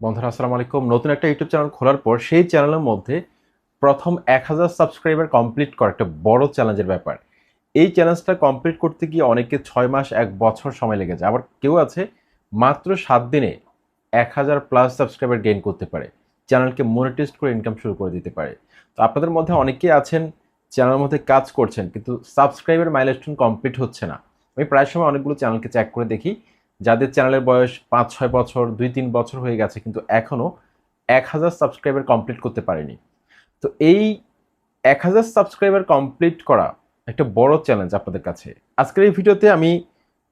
বন্ধুরা, আসসালামু আলাইকুম। নতুন একটা ইউটিউব চ্যানেল খোলার পর সেই চ্যানেলের মধ্যে প্রথম এক হাজার সাবস্ক্রাইবার কমপ্লিট করা একটা বড় চ্যালেঞ্জের ব্যাপার। এই চ্যালেঞ্জটা কমপ্লিট করতে গিয়ে অনেকে ছয় মাস, এক বছর সময় লেগে যায়। আবার কেউ আছে মাত্র সাত দিনে এক হাজার প্লাস সাবস্ক্রাইবার গেইন করতে পারে। চ্যানেলকে মনিটাইজ করে ইনকাম শুরু করে দিতে পারে। তো আপনাদের মধ্যে অনেকেই আছেন চ্যানেলের মধ্যে কাজ করছেন, কিন্তু সাবস্ক্রাইবার মাইলস্টোন কমপ্লিট হচ্ছে না। আমি প্রায় সময় অনেকগুলো চ্যানেলকে চেক করে দেখি। যাদের চ্যানেলের বয়স পাঁচ, ছয় বছর, দুই, তিন বছর হয়ে গেছে, কিন্তু এখনও এক হাজার সাবস্ক্রাইবার কমপ্লিট করতে পারেনি। তো এই এক হাজার সাবস্ক্রাইবার কমপ্লিট করা একটা বড় চ্যালেঞ্জ আপনাদের কাছে। আজকের এই ভিডিওতে আমি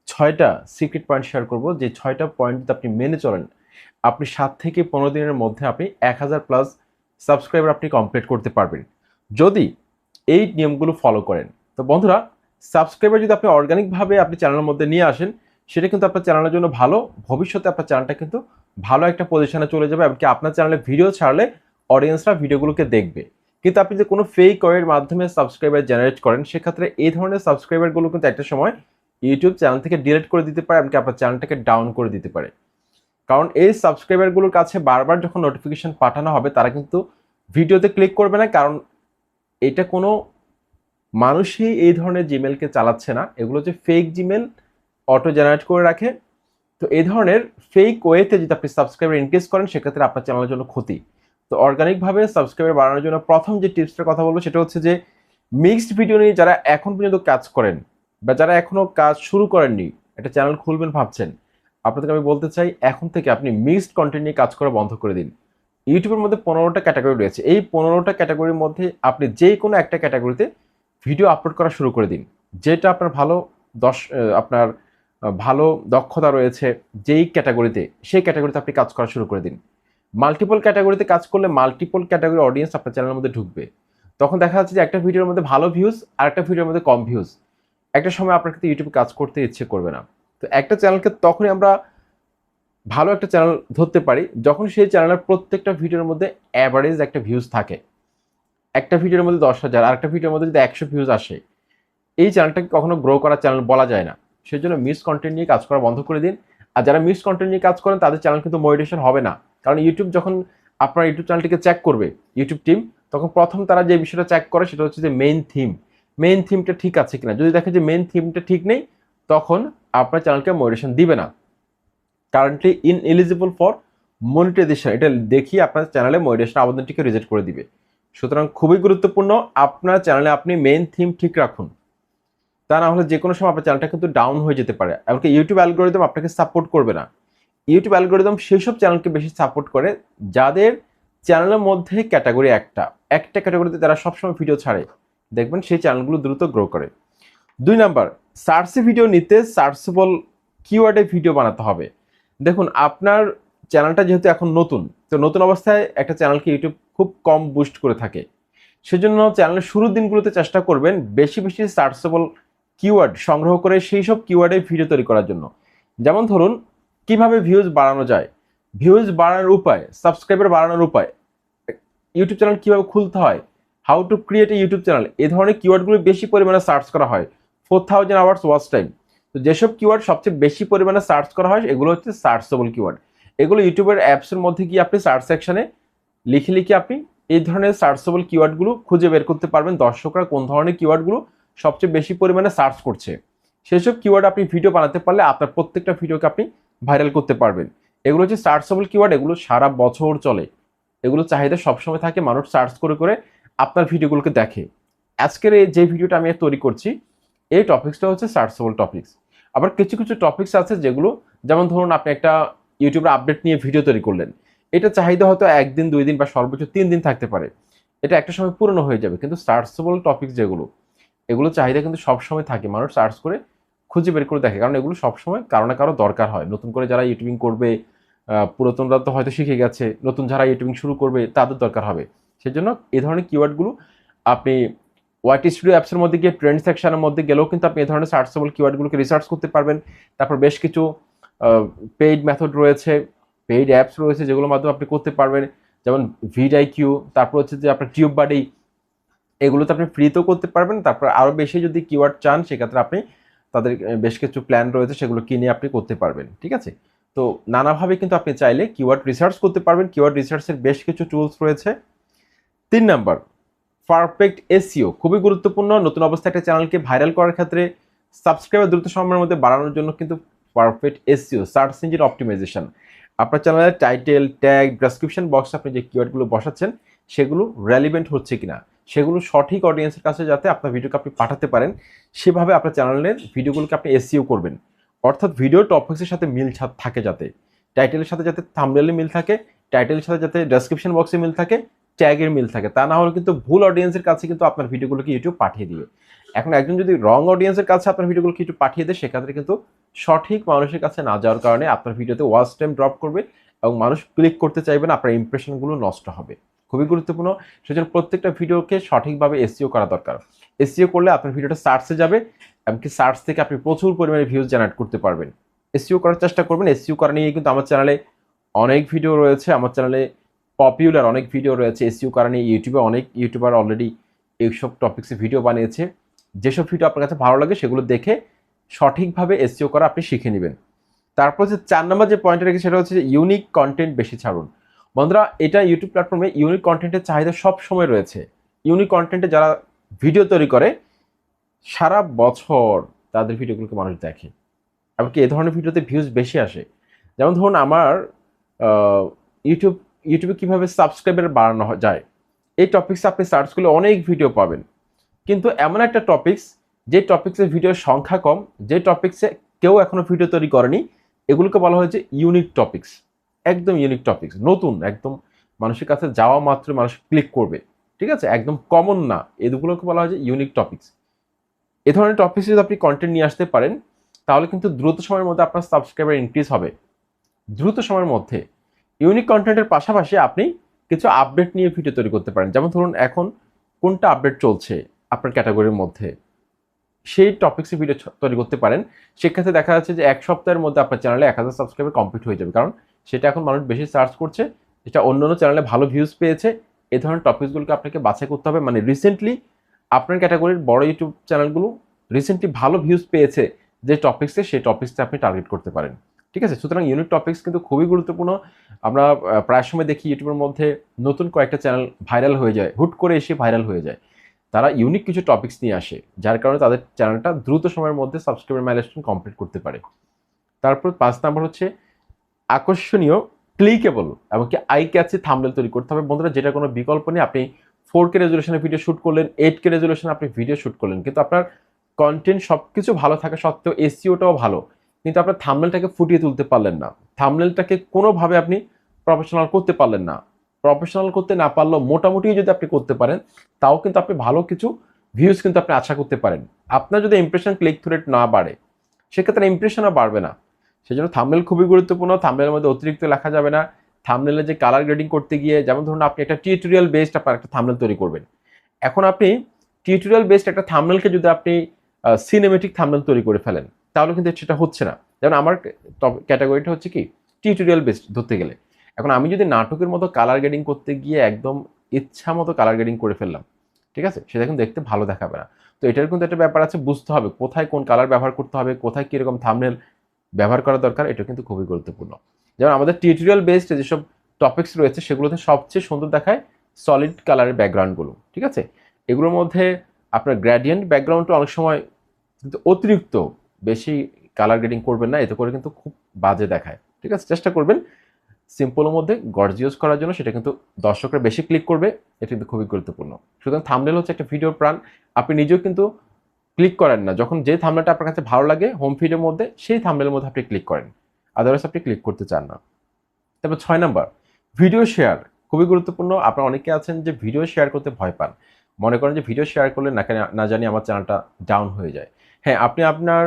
ছয়টা সিক্রেট পয়েন্ট শেয়ার করব, যে ছয়টা পয়েন্ট যদি আপনি মেনে চলেন, আপনি সাত থেকে পনেরো দিনের মধ্যে আপনি এক হাজার প্লাস সাবস্ক্রাইবার আপনি কমপ্লিট করতে পারবেন। যদি এই নিয়মগুলো ফলো করেন, তো বন্ধুরা সাবস্ক্রাইবার যদি আপনি অর্গানিকভাবে আপনি চ্যানেলের মধ্যে নিয়ে আসেন সেটা কিন্তু আপনার চ্যানেলের জন্য ভালো। ভবিষ্যতে আপনার চ্যানেলটা কিন্তু ভালো একটা পজিশনে চলে যাবে এমনকি আপনার চ্যানেলে ভিডিও ছাড়লে অডিয়েন্সরা ভিডিওগুলোকে দেখবে। কিন্তু আপনি যে কোনো ফেক ওয়ের মাধ্যমে সাবস্ক্রাইবার জেনারেট করেন, সেক্ষেত্রে এই ধরনের সাবস্ক্রাইবারগুলো কিন্তু একটা সময় ইউটিউব চ্যানেল থেকে ডিলিট করে দিতে পারে এমনকি আপনার চ্যানেলটাকে ডাউন করে দিতে পারে। কারণ এই সাবস্ক্রাইবারগুলোর কাছে বারবার যখন নোটিফিকেশান পাঠানো হবে, তারা কিন্তু ভিডিওতে ক্লিক করবে না। কারণ এটা কোনো মানুষই এই ধরনের জিমেলকে চালাচ্ছে না। এগুলো যে ফেক জিমেল অটো জেনারেট করে রাখে। তো এই ধরনের ফেক ওয়েতে যদি আপনি সাবস্ক্রাইবার ইনক্রিজ করেন, সেক্ষেত্রে আপনার চ্যানেলের জন্য ক্ষতি। তো অর্গানিকভাবে সাবস্ক্রাইবার বাড়ানোর জন্য প্রথম যে টিপসটার কথা বলব, সেটা হচ্ছে যে মিক্সড ভিডিও নিয়ে যারা এখন পর্যন্ত কাজ করেন বা যারা এখনও কাজ শুরু করেননি, একটা চ্যানেল খুলবেন ভাবছেন, আপনাদেরকে আমি বলতে চাই, এখন থেকে আপনি মিক্সড কন্টেন্ট নিয়ে কাজ করা বন্ধ করে দিন। ইউটিউবের মধ্যে পনেরোটা ক্যাটাগরি রয়েছে। এই পনেরোটা ক্যাটাগরির মধ্যে আপনি যে কোনো একটা ক্যাটাগরিতে ভিডিও আপলোড করা শুরু করে দিন। যেটা আপনার ভালো, দশ আপনার ভালো দক্ষতা রয়েছে যেই ক্যাটাগরিতে, সেই ক্যাটাগরিতে আপনি কাজ করা শুরু করে দিন। মাল্টিপল ক্যাটাগরিতে কাজ করলে মাল্টিপল ক্যাটাগরি অডিয়েন্স আপনার চ্যানেলের মধ্যে ঢুকবে। তখন দেখা যাচ্ছে যে একটা ভিডিওর মধ্যে ভালো ভিউজ আর একটা ভিডিওর মধ্যে কম ভিউজ একটা সময় আপনার কিন্তু ইউটিউবে কাজ করতে ইচ্ছে করবে না। তো একটা চ্যানেলকে তখনই আমরা ভালো একটা চ্যানেল ধরতে পারি, যখন সেই চ্যানেলের প্রত্যেকটা ভিডিওর মধ্যে অ্যাভারেজ একটা ভিউজ থাকে। একটা ভিডিওর মধ্যে দশ হাজার আর একটা ভিডিওর মধ্যে যদি একশো ভিউজ আসে, এই চ্যানেলটাকে কখনো গ্রো করার চ্যানেল বলা যায় না। সেই জন্য মিস কন্টেন্ট নিয়ে কাজ করা বন্ধ করে দিন। আর যারা মিস কন্টেন্ট নিয়ে কাজ করেন, তাদের চ্যানেল কিন্তু মোটিভেশন হবে না। কারণ ইউটিউব যখন আপনার ইউটিউব চ্যানেলটিকে চেক করবে ইউটিউব টিম তখন প্রথম তারা যে বিষয়টা চেক করে সেটা হচ্ছে যে মেইন থিম মেইন থিমটা ঠিক আছে কিনা? যদি দেখে যে মেইন থিমটা ঠিক নেই, তখন আপনার চ্যানেলকে মোটিভেশন দিবে না। Currently in eligible for monetization এটা দেখিয়ে আপনার চ্যানেলে মোটিভেশন আবেদনটিকে রিজেক্ট করে দিবে। সুতরাং খুবই গুরুত্বপূর্ণ, আপনার চ্যানেলে আপনি মেইন থিম ঠিক রাখুন। তা না হলে যে কোনো সময় আপনার চ্যানেলটা কিন্তু ডাউন হয়ে যেতে পারে। এমনকি ইউটিউব অ্যালগোরিদম আপনাকে সাপোর্ট করবে না। ইউটিউব অ্যালগোরিদম সেই সব চ্যানেলকে বেশি সাপোর্ট করে, যাদের চ্যানেলের মধ্যে ক্যাটাগরি একটা। একটা ক্যাটাগরিতে যারা সবসময় ভিডিও ছাড়ে। দেখবেন সেই চ্যানেলগুলো দ্রুত গ্রো করে। দুই নাম্বার সার্চে ভিডিও নিতে সার্চেবল কিওয়ার্ডে ভিডিও বানাতে হবে। দেখুন, আপনার চ্যানেলটা যেহেতু এখন নতুন, তো নতুন অবস্থায় একটা চ্যানেলকে ইউটিউব খুব কম বুস্ট করে থাকে। সেজন্য চ্যানেলের শুরুর দিনগুলোতে চেষ্টা করবেন বেশি বেশি সার্চেবল কিওয়ার্ড সংগ্রহ করে সেই সব কিওয়ার্ডে ভিডিও তৈরি করার জন্য। যেমন ধরুন, কীভাবে ভিউজ বাড়ানো যায়? ভিউজ বাড়ানোর উপায় সাবস্ক্রাইবার বাড়ানোর উপায় ইউটিউব চ্যানেল কীভাবে খুলতে হয় how to create a YouTube channel এই ধরনের কিওয়ার্ডগুলো বেশি পরিমাণে সার্চ করা হয়। Four thousand hours watch time তো যেসব কিওয়ার্ড সবচেয়ে বেশি পরিমাণে সার্চ করা হয়, এগুলো হচ্ছে সার্চেবল কিওয়ার্ড এগুলো ইউটিউবের অ্যাপসের মধ্যে গিয়ে আপনি সার্চ সেকশনে লিখে লিখে আপনি এই ধরনের সার্চেবল কিওয়ার্ডগুলো খুঁজে বের করতে পারবেন দর্শকরা কোন ধরনের কিওয়ার্ডগুলো সবচেয়ে বেশি পরিমাণে সার্চ করছে। সেসব কিওয়ার্ড আপনি ভিডিও বানাতে পারলে আপনার প্রত্যেকটা ভিডিওকে আপনি ভাইরাল করতে পারবেন। এগুলো হচ্ছে সার্চেবল কিওয়ার্ড এগুলো সারা বছর চলে। এগুলো চাহিদা সবসময় থাকে, মানুষ সার্চ করে করে আপনার ভিডিওগুলোকে দেখে। আজকের এই যে ভিডিওটা আমি তৈরি করছি, এই টপিক্সটা হচ্ছে সার্চেবল টপিক্স আবার কিছু কিছু টপিক্স আছে যেগুলো, যেমন ধরুন আপনি একটা ইউটিউবের আপডেট নিয়ে ভিডিও তৈরি করলেন। এটা চাহিদা হয়তো একদিন, দুই দিন বা সর্বোচ্চ তিন দিন থাকতে পারে। এটা একটা সময় পুরনো হয়ে যাবে, কিন্তু সার্চেবল টপিক যেগুলো এগুলো চাহিদা কিন্তু সবসময় থাকে। মানুষ সার্চ করে খুঁজে বের করে দেখে। কারণ এগুলো সবসময় কারও না কারও দরকার হয়। নতুন করে যারা ইউটিউবিং করবে পুরাতনরা তো হয়তো শিখে গেছে, নতুন যারা ইউটিউবিং শুরু করবে, তাদের দরকার হবে। সেজন্য এই ধরনের কিওয়ার্ডগুলো আপনি ওয়াইটি স্টুডিও অ্যাপসের মধ্যে গিয়ে ট্রেন্ড সেকশনের মধ্যে গেলেও কিন্তু আপনি এই ধরনের সার্চেবল কিওয়ার্ডগুলোকে রিসার্চ করতে পারবেন। তারপর বেশ কিছু পেইড মেথড রয়েছে পেইড অ্যাপস রয়েছে যেগুলোর মাধ্যমে আপনি করতে পারবেন। যেমন ভিডাই কিউ তারপর হচ্ছে যে আপনার টিউব বাডি এগুলোতে আপনি ফ্রিতেও করতে পারবেন। তারপর আরও বেশি যদি কিওয়ার্ড চান, সেক্ষেত্রে আপনি তাদের বেশ কিছু প্ল্যান রয়েছে, সেগুলো কিনে আপনি করতে পারবেন, ঠিক আছে? তো তো নানাভাবে কিন্তু আপনি চাইলে কিওয়ার্ড রিসার্চ করতে পারবেন। কিওয়ার্ড রিসার্চের বেশ কিছু টুলস রয়েছে। তিন নাম্বার পারফেক্ট এসিও খুবই গুরুত্বপূর্ণ। নতুন অবস্থায় একটা চ্যানেলকে ভাইরাল করার ক্ষেত্রে সাবস্ক্রাইবার দ্রুত সময়ের মধ্যে বাড়ানোর জন্য কিন্তু perfect SEO search engine optimization আপনার চ্যানেলের টাইটেল ট্যাগ ডেসক্রিপশন বক্সে আপনি যে কিওয়ার্ডগুলো বসাচ্ছেন, সেগুলো রেলিভেন্ট হচ্ছে কিনা। সেগুলো সঠিক অডিয়েন্সের কাছে যাতে আপনার ভিডিওকে আপনি পাঠাতে পারেন, সেভাবে আপনার চ্যানেলের ভিডিওগুলোকে আপনি এসিও করবেন। অর্থাৎ ভিডিও টপিক্সের সাথে মিল থাকে যাতে। টাইটেলের সাথে যাতে থামনেলে মিল থাকে টাইটেলের সাথে যাতে ডেসক্রিপশন বক্সে মিল থাকে ট্যাগের মিল থাকে। তা না হলে কিন্তু ভুল অডিয়েন্সের কাছে কিন্তু আপনার ভিডিওগুলোকে ইউটিউব পাঠিয়ে দিবে। এখন একজন যদি রং অডিয়েন্সের কাছে আপনার ভিডিওগুলোকে ইউটিউব পাঠিয়ে দেয়, সেক্ষেত্রে কিন্তু সঠিক মানুষের কাছে না যাওয়ার কারণে আপনার ভিডিওতে ওয়াচ টাইম ড্রপ করবে এবং মানুষ ক্লিক করতে চাইবে না, আপনার ইমপ্রেশনগুলো নষ্ট হবে। খুবই গুরুত্বপূর্ণ। সেজন্য প্রত্যেকটা ভিডিওকে সঠিকভাবে এসিও করা দরকার। এসিও করলে আপনার ভিডিওটা সার্চে যাবে এমনকি সার্চ থেকে আপনি প্রচুর পরিমাণে ভিউজ জেনারেট করতে পারবেন। এসিও করার চেষ্টা করবেন। এসিও করা নিয়ে কিন্তু আমার চ্যানেলে অনেক ভিডিও রয়েছে। আমার চ্যানেলে পপুলার অনেক ভিডিও রয়েছে। এসিও করা নিয়ে ইউটিউবে অনেক ইউটিউবার অলরেডি এইসব টপিক্সে ভিডিও বানিয়েছে। যেসব ভিডিও আপনার কাছে ভালো লাগে সেগুলো দেখে সঠিকভাবে এসিও করা আপনি শিখে নেবেন। তারপর যে চার নম্বর যে পয়েন্টটা রেখে সেটা হচ্ছে ইউনিক কন্টেন্ট বেশি ছাড়ুন। বন্ধুরা, এটা ইউটিউব প্ল্যাটফর্মে ইউনিক কন্টেন্টের চাহিদা সব সময় রয়েছে ইউনিক কন্টেন্টে যারা ভিডিও তৈরি করে, সারা বছর তাদের ভিডিওগুলোকে মানুষ দেখে। এমনকি এ ধরনের ভিডিওতে ভিউজ বেশি আসে। যেমন ধরুন আমার ইউটিউব ইউটিউবে কীভাবে সাবস্ক্রাইবার বাড়ানো যায়। এই টপিক্সে আপনি সার্চ করলে অনেক ভিডিও পাবেন। কিন্তু এমন একটা টপিক্স যে টপিক্সের ভিডিওর সংখ্যা কম, যে টপিক্সে কেউ এখনও ভিডিও তৈরি করেনি, এগুলোকে বলা হয়েছে ইউনিক টপিক্স একদম ইউনিক টপিক্স নতুন, একদম মানুষের কাছে যাওয়া মাত্র মানুষ ক্লিক করবে, ঠিক আছে? একদম কমন না, এগুলোকে বলা হয় যে ইউনিক টপিক্স এ ধরনের টপিক্সে যদি আপনি কন্টেন্ট নিয়ে আসতে পারেন, তাহলে কিন্তু দ্রুত সময়ের মধ্যে আপনার সাবস্ক্রাইবার ইনক্রিজ হবে। দ্রুত সময়ের মধ্যে ইউনিক কন্টেন্টের পাশাপাশি আপনি কিছু আপডেট নিয়ে ভিডিও তৈরি করতে পারেন। যেমন ধরুন, এখন কোনটা আপডেট চলছে আপনার ক্যাটাগরির মধ্যে? সেই টপিক্সে ভিডিও তৈরি করতে পারেন। সেক্ষেত্রে দেখা যাচ্ছে যে এক সপ্তাহের মধ্যে আপনার চ্যানেলে এক হাজার সাবস্ক্রাইবার কমপ্লিট হয়ে যাবে। কারণ সেটা এখন মানুষ বেশি সার্চ করছে, এটা অন্য অন্য চ্যানেলে ভালো ভিউজ পেয়েছে এই ধরনের টপিকসগুলোকে আপনাকে বাছাই করতে হবে। মানে রিসেন্টলি আপনার ক্যাটাগরির বড় ইউটিউব চ্যানেলগুলো রিসেন্টলি ভালো ভিউজ পেয়েছে, যে টপিক্সে সেই টপিক্সটা আপনি টার্গেট করতে পারেন। ঠিক আছে? সুতরাং ইউনিক টপিক্স কিন্তু খুবই গুরুত্বপূর্ণ। আমরা প্রায় সময় দেখি ইউটিউবের মধ্যে নতুন কয়েকটা চ্যানেল ভাইরাল হয়ে যায়, হুট করে এসে ভাইরাল হয়ে যায়। তারা ইউনিক কিছু টপিক্স নিয়ে আসে, যার কারণে তাদের চ্যানেলটা দ্রুত সময়ের মধ্যে সাবস্ক্রাইবার মাইলস্টোন কমপ্লিট করতে পারে। তারপর পাঁচ নাম্বার হচ্ছে আকর্ষণীয় ক্লিকেবল এমনকি আই ক্যাচে থামলেল তৈরি করতে হবে। বন্ধুরা, যেটা কোনো বিকল্প নেই, আপনি ফোর কে রেজুলেশনে ভিডিও শ্যুট করলেন এইট কে রেজুলেশনে আপনি ভিডিও শ্যুট করলেন। কিন্তু আপনার কন্টেন্ট সব কিছু ভালো থাকা সত্ত্বেও এসিওটাও ভালো। কিন্তু আপনার থামনেলটাকে ফুটিয়ে তুলতে পারলেন না। থামনেলটাকে কোনোভাবে আপনি প্রফেশনাল করতে পারলেন না। প্রফেশনাল করতে না পারলেও মোটামুটি যদি আপনি করতে পারেন, তাও কিন্তু আপনি ভালো কিছু ভিউজ কিন্তু আপনি আশা করতে পারেন। আপনার যদি ইমপ্রেশন ক্লিক থ্রু রেট না বাড়ে, সেক্ষেত্রে ইমপ্রেশনও বাড়বে না। সেজন্য থামনেল খুবই গুরুত্বপূর্ণ। থামনেলের মধ্যে অতিরিক্ত লেখা যাবে না। থামনেলে যে কালার গ্রেডিং করতে গিয়ে, যেমন ধরুন আপনি একটা টিউটোরিয়াল বেসড আপনার একটা থামনেল তৈরি করবেন। এখন আপনি টিউটোরিয়াল বেসড একটা থামনেলকে যদি আপনি সিনেমেটিক থামনেল তৈরি করে ফেলেন, তাহলে কিন্তু সেটা হচ্ছে না। যেমন আমার ক্যাটাগরিটা হচ্ছে কি? টিউটোরিয়াল বেসড ধরতে গেলে। এখন আমি যদি নাটকের মতো কালার গ্রেডিং করতে গিয়ে একদম ইচ্ছা মতো কালার গ্রেডিং করে ফেললাম, ঠিক আছে? সেটা কিন্তু দেখতে ভালো দেখাবে না। তো এটার কিন্তু একটা ব্যাপার আছে, বুঝতে হবে কোথায় কোন কালার ব্যবহার করতে হবে, কোথায় কীরকম থামনেল ব্যবহার করা দরকার এটা কিন্তু খুবই গুরুত্বপূর্ণ। যেমন আমাদের টিউটোরিয়াল বেসড যেসব টপিক্স রয়েছে, সেগুলোতে সবচেয়ে সুন্দর দেখায় সলিড কালারের ব্যাকগ্রাউন্ডগুলো ঠিক আছে? এগুলোর মধ্যে আপনার গ্র্যাডিয়েন্ট ব্যাকগ্রাউন্ডটা অনেক সময় কিন্তু অতিরিক্ত বেশি কালার গ্রেডিং করবেন না, এতে করে কিন্তু খুব বাজে দেখায়, ঠিক আছে? চেষ্টা করবেন সিম্পলের মধ্যে গর্জিয়াস করার জন্য, সেটা কিন্তু দর্শকরা বেশি ক্লিক করবে, এটা কিন্তু খুবই গুরুত্বপূর্ণ। সুতরাং থামনেল হচ্ছে একটা ভিডিও প্রাণ, আপনি নিজেও কিন্তু ক্লিক করেন না। যখন যে থামনেলটা আপনার কাছে ভালো লাগে হোম ফিডের মধ্যে, সেই থামনেলের মধ্যে আপনি ক্লিক করেন। আদারওয়াইজ আপনি ক্লিক করতে চান না। তারপর ছয় নাম্বার ভিডিও শেয়ার খুবই গুরুত্বপূর্ণ। আপনারা অনেকে আছেন যে ভিডিও শেয়ার করতে ভয় পান। মনে করেন যে ভিডিও শেয়ার করলে না না জানি আমার চ্যানেলটা ডাউন হয়ে যায়। হ্যাঁ আপনি আপনার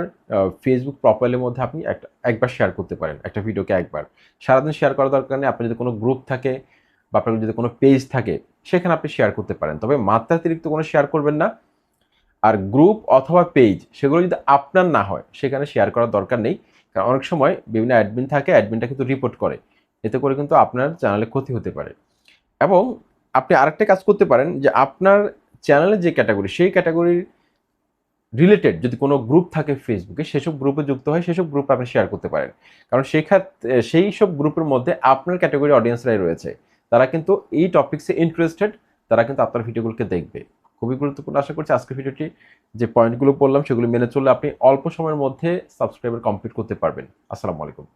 ফেসবুক প্রোফাইলের মধ্যে আপনি একটা একবার শেয়ার করতে পারেন, একটা ভিডিওকে একবার। সারাদিন শেয়ার করার দরকার নেই। আপনার যদি কোনো গ্রুপ থাকে বা আপনার যদি কোনো পেজ থাকে, সেখানে আপনি শেয়ার করতে পারেন। তবে মাত্রাতিরিক্ত কোনো শেয়ার করবেন না। আর গ্রুপ অথবা পেজ সেগুলো যদি আপনার না হয়, সেখানে শেয়ার করার দরকার নেই। কারণ অনেক সময় বিভিন্ন অ্যাডমিন থাকে অ্যাডমিনটা কিন্তু রিপোর্ট করে। এতে করে কিন্তু আপনার চ্যানেলে ক্ষতি হতে পারে। এবং আপনি আরেকটা কাজ করতে পারেন যে আপনার চ্যানেলের যে ক্যাটাগরি সেই ক্যাটাগরির রিলেটেড যদি কোনো গ্রুপ থাকে ফেসবুকে সেসব গ্রুপে যুক্ত হয় সেসব গ্রুপ আপনি শেয়ার করতে পারেন। কারণ সেই ক্ষেত্রে সেই সব গ্রুপের মধ্যে আপনার ক্যাটাগরি অডিয়েন্সরাই রয়েছে। তারা কিন্তু এই টপিক্সে ইন্টারেস্টেড তারা কিন্তু আপনার ভিডিওগুলোকে দেখবে। খুবই গুরুত্বপূর্ণ। আশা করছি আজকের ভিডিওটি যে পয়েন্টগুলো বললাম সেগুলো মেনে চললে আপনি অল্প সময়ের মধ্যে সাবস্ক্রাইবার কমপ্লিট করতে পারবেন। আসসালামু আলাইকুম।